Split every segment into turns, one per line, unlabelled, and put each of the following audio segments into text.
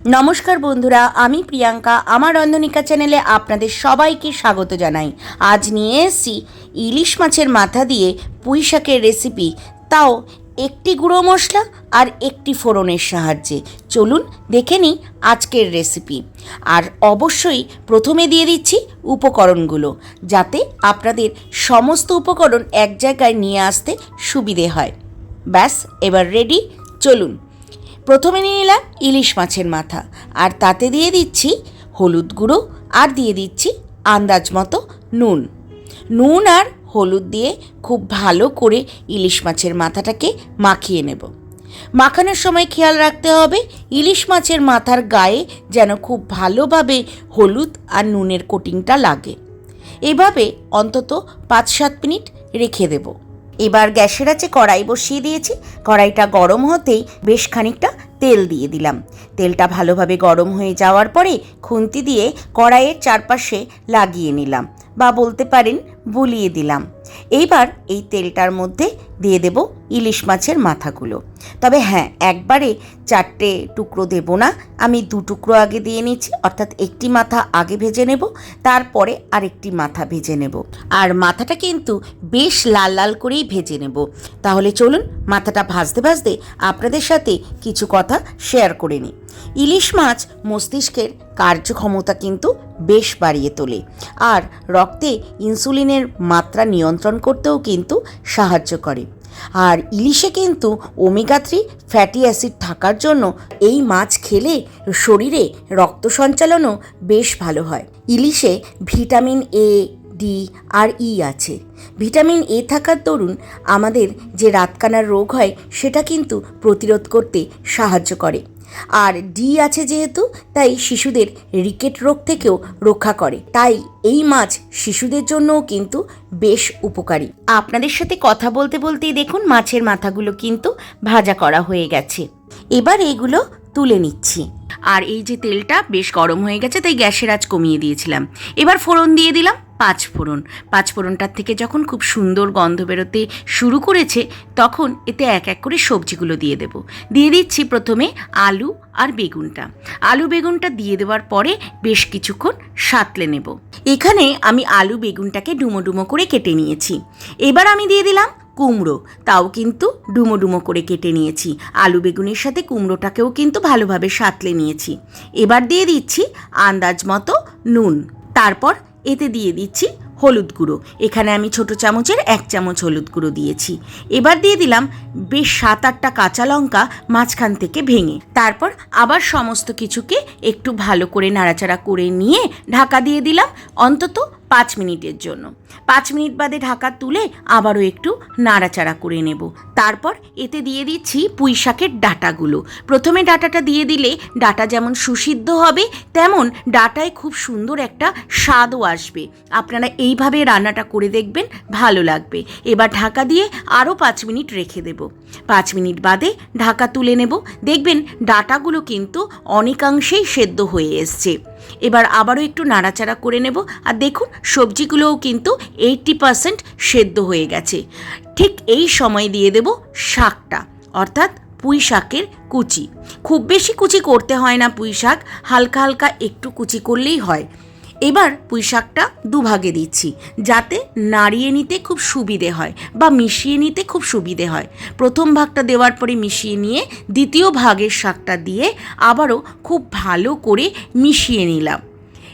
নমস্কার বন্ধুরা, আমি প্রিয়াঙ্কা। আমার রন্ধনিকা চ্যানেলে আপনাদের সবাইকে স্বাগত জানাই। আজ নিয়ে এসেছি ইলিশ মাছের মাথা দিয়ে পুঁই শাকের রেসিপি তাও একটি গুঁড়ো মশলা আর একটি ফোড়নের সাহায্যে। চলুন দেখে নিই আজকের রেসিপি আর অবশ্যই প্রথমে দিয়ে দিচ্ছি উপকরণগুলো, যাতে আপনাদের সমস্ত উপকরণ এক জায়গায় নিয়ে আসতে সুবিধে হয়। ব্যাস, এবার রেডি চলুন। প্রথমে নিয়ে নিলাম ইলিশ মাছের মাথা, আর তাতে দিয়ে দিচ্ছি হলুদ গুঁড়ো, আর দিয়ে দিচ্ছি আন্দাজ মতো নুন। নুন আর হলুদ দিয়ে খুব ভালো করে ইলিশ মাছের মাথাটাকে মাখিয়ে নেব। মাখানোর সময় খেয়াল রাখতে হবে, ইলিশ মাছের মাথার গায়ে যেন খুব ভালোভাবে হলুদ আর নুনের কোটিংটা লাগে। এভাবে অন্তত পাঁচ সাত মিনিট রেখে দেবো। এবার গ্যাসের আছে কড়াই বসিয়ে দিয়েছি। কড়াইটা গরম হতেই বেশ খানিকটা তেল দিয়ে দিলাম। তেলটা ভালোভাবে গরম হয়ে যাওয়ার পরে খুন্তি দিয়ে কড়াইয়ের চারপাশে লাগিয়ে নিলাম। বা বলতে পারেন বুলিয়ে দিলাম। এইবার এই তেলটার মধ্যে দিয়ে দেব ইলিশ মাছের মাথাগুলো। তবে হ্যাঁ একবারে চারটে টুকরো দেব না। আমি দু টুকরো আগে দিয়ে নিচ্ছি, অর্থাৎ একটি মাথা আগে ভেজে নেব, তারপরে আরেকটি মাথা ভেজে নেব। আর মাথাটা কিন্তু বেশ লাল লাল করেই ভেজে নেব। তাহলে চলুন মাথাটা ভাজতে ভাজতে আপনাদের সাথে কিছু কথা শেয়ার করে নিই। ইলিশ মাছ মস্তিষ্কের কার্যক্ষমতা কিন্তু বেশ বাড়িয়ে তোলে। আর রক্তে ইনসুলিনের মাত্রা নিয়ন্ত্রণ করতেও কিন্তু সাহায্য করে। আর ইলিশে কিন্তু ওমেগা থ্রি ফ্যাটি অ্যাসিড থাকার জন্য এই মাছ খেলে শরীরে রক্ত সঞ্চালনও বেশ ভালো হয়। ইলিশে ভিটামিন এ, ডি, আর, ই আছে। ভিটামিন এ থাকার দরুন আমাদের যে রাতকানার রোগ হয় সেটা কিন্তু প্রতিরোধ করতে সাহায্য করে। আর ডি আছে যেহেতু, তাই শিশুদের রিকেট রোগ থেকেও রক্ষা করে। তাই এই মাছ শিশুদের জন্যও কিন্তু বেশ উপকারী। আপনাদের সাথে কথা বলতে বলতেই দেখুন মাছের মাথাগুলো কিন্তু ভাজা করা হয়ে গেছে। এবার এইগুলো তুলে নিচ্ছি। আর এই যে তেলটা বেশ গরম হয়ে গেছে, তাই গ্যাসের আজ কমিয়ে দিয়েছিলাম। এবার ফোড়ন দিয়ে দিলাম। পাঁচ ফোড়ন। পাঁচ ফোড়নটার থেকে যখন খুব সুন্দর গন্ধ বেরোতে শুরু করেছে, তখন এতে এক এক করে সবজিগুলো দিয়ে দেব। দিয়ে দিচ্ছি প্রথমে আলু আর বেগুনটা। আলু বেগুনটা দিয়ে দেওয়ার পরে বেশ কিছুক্ষণ সাঁতলে নেব। এখানে আমি আলু বেগুনটাকে ডুমো ডুমো করে কেটে নিয়েছি। এবার আমি দিয়ে দিলাম কুমড়ো। তাও কিন্তু ডুমো ডুমো করে কেটে নিয়েছি। আলু বেগুনের সাথে কুমড়োটাকেও কিন্তু ভালোভাবে সাঁতলে নিয়েছি। এবার দিয়ে দিচ্ছি আন্দাজ মতো নুন। তারপর এতে দিয়ে দিচ্ছি হলুদ গুঁড়ো। এখানে আমি ছোট চামচের এক চামচ হলুদ গুঁড়ো দিয়েছি। এবার দিয়ে দিলাম বেশ সাত আটটা কাঁচা লঙ্কা মাঝখান থেকে ভেঙে। তারপর আবার সমস্ত কিছুকে একটু ভালো করে নাড়াচাড়া করে নিয়ে ঢাকা দিয়ে দিলাম। অন্তত পাঁচ মিনিটের জন্য। পাঁচ মিনিট বাদে ঢাকা তুলে আবারও একটু নাড়াচাড়া করে নেব। তারপর এতে দিয়ে দিচ্ছি পুঁই শাকের ডাটাগুলো। প্রথমে ডাটাটা দিয়ে দিলে ডাটা যেমন সুসিদ্ধ হবে, তেমন ডাটায় খুব সুন্দর একটা স্বাদও আসবে। আপনারা এইভাবে রান্নাটা করে দেখবেন, ভালো লাগবে। এবার ঢাকা দিয়ে আরও পাঁচ মিনিট রেখে দেব। পাঁচ মিনিট বাদে ঢাকা তুলে নেব। দেখবেন ডাটাগুলো কিন্তু অনেকাংশেই সেদ্ধ হয়ে এসছে। এবার আবারও একটু নাড়াচাড়া করে নেব। আর দেখুন, সবজিগুলোও কিন্তু এইটটি পারসেন্ট সেদ্ধ হয়ে গেছে। ঠিক এই সময় দিয়ে দেব শাকটা, অর্থাৎ পুঁই শাকের কুচি। খুব বেশি কুচি করতে হয় না পুঁই শাক, হালকা হালকা একটু কুচি করলেই হয়। এবার পুঁই শাকটা দুভাগে দিচ্ছি, যাতে নাড়িয়ে নিতে খুব সুবিধে হয় বা মিশিয়ে নিতে খুব সুবিধে হয়। প্রথম ভাগটা দেওয়ার পরে মিশিয়ে নিয়ে দ্বিতীয় ভাগের শাকটা দিয়ে আবারও খুব ভালো করে মিশিয়ে নিলাম।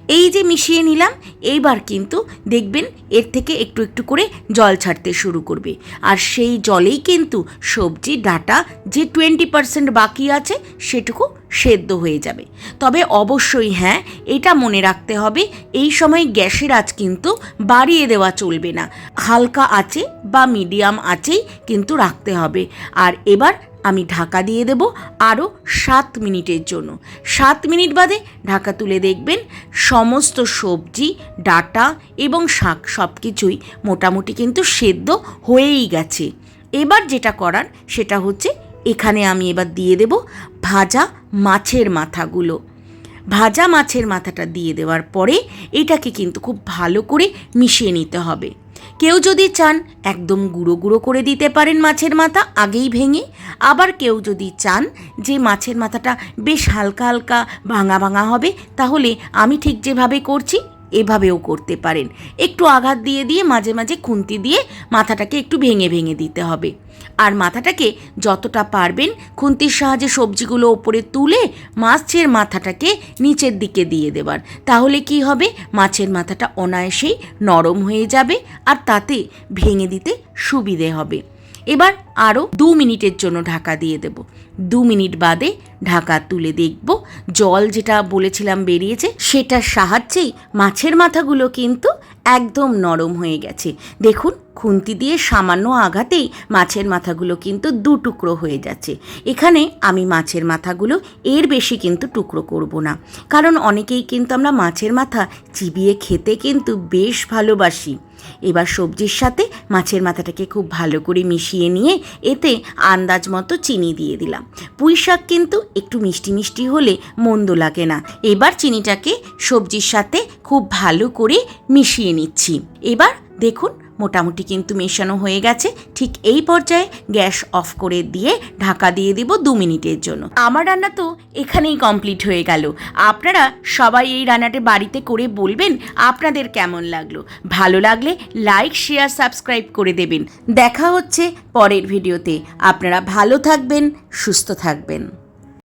এই যে মিশিয়ে নিলাম, এইবার কিন্তু দেখবেন এর থেকে একটু একটু করে জল ছাড়তে শুরু করবে। আর সেই জলেই কিন্তু সবজি, ডাটা যে টোয়েন্টি পার্সেন্ট বাকি আছে সেটুকু সেদ্ধ হয়ে যাবে। তবে অবশ্যই হ্যাঁ এটা মনে রাখতে হবে, এই সময় গ্যাসের আঁচ কিন্তু বাড়িয়ে দেওয়া চলবে না। হালকা আছে বা মিডিয়াম আছেই কিন্তু রাখতে হবে। আর এবার আমি ঢাকা দিয়ে দেব আরও সাত মিনিটের জন্য। সাত মিনিট বাদে ঢাকা তুলে দেখবেন সমস্ত সবজি, ডাটা এবং শাক সব কিছুই মোটামুটি কিন্তু সেদ্ধ হয়েই গেছে। এবার যেটা করার সেটা হচ্ছে এখানে আমি এবার দিয়ে দেব ভাজা মাছের মাথাগুলো। ভাজা মাছের মাথাটা দিয়ে দেওয়ার পরে এটাকে কিন্তু খুব ভালো করে মিশিয়ে নিতে হবে। কেউ যদি চান একদম গুঁড়ো গুঁড়ো করে দিতে পারেন মাছের মাথা, আগেই ভেঙে। আবার কেউ যদি চান যে মাছের মাথাটা বেশ হালকা হালকা ভাঙা ভাঙা হবে, তাহলে আমি ঠিক যেভাবে করছি এভাবেও করতে পারেন। একটু আঘাত দিয়ে দিয়ে, মাঝে মাঝে খুন্তি দিয়ে মাথাটাকে একটু ভেঙে ভেঙে দিতে হবে। আর মাথাটাকে যতটা পারবেন খুন্তির সাহায্যে সবজিগুলো ওপরে তুলে মাছের মাথাটাকে নিচের দিকে দিয়ে দেবার। তাহলে কি হবে? মাছের মাথাটা অনায়াসেই নরম হয়ে যাবে আর তাতে ভেঙে দিতে সুবিধে হবে। এবার আরও দু মিনিটের জন্য ঢাকা দিয়ে দেব। দু মিনিট বাদে ঢাকা তুলে দেখব। জল যেটা বলেছিলাম বেরিয়েছে, সেটার সাহায্যেই মাছের মাথাগুলো কিন্তু একদম নরম হয়ে গেছে। দেখুন, খুন্তি দিয়ে সামান্য আঘাতেই মাছের মাথাগুলো কিন্তু দু টুকরো হয়ে যাচ্ছে। এখানে আমি মাছের মাথাগুলো এর বেশি কিন্তু টুকরো করব না। কারণ অনেকেই কিন্তু আমরা মাছের মাথা চিবিয়ে খেতে কিন্তু বেশ ভালোবাসি। এবার সবজির সাথে মাছের মাথাটাকে খুব ভালো করে মিশিয়ে নিয়ে এতে আন্দাজ মতো চিনি দিয়ে দিলাম। পুঁই শাক কিন্তু একটু মিষ্টি মিষ্টি হলে মন্দ লাগে না। এবার চিনিটাকে সবজির সাথে খুব ভালো করে মিশিয়ে নিচ্ছি। এবার দেখুন মোটামুটি কিন্তু মেশানো হয়ে গেছে। ঠিক এই পর্যায়ে গ্যাস অফ করে দিয়ে ঢাকা দিয়ে দিব দু মিনিটের জন্য। আমার রান্না তো এখানেই কমপ্লিট হয়ে গেল। আপনারা সবাই এই রান্নাটা বাড়িতে করে বলবেন আপনাদের কেমন লাগল। ভালো লাগলে লাইক, শেয়ার, সাবস্ক্রাইব করে দেবেন। দেখা হচ্ছে পরের ভিডিওতে। আপনারা ভালো থাকবেন, সুস্থ থাকবেন।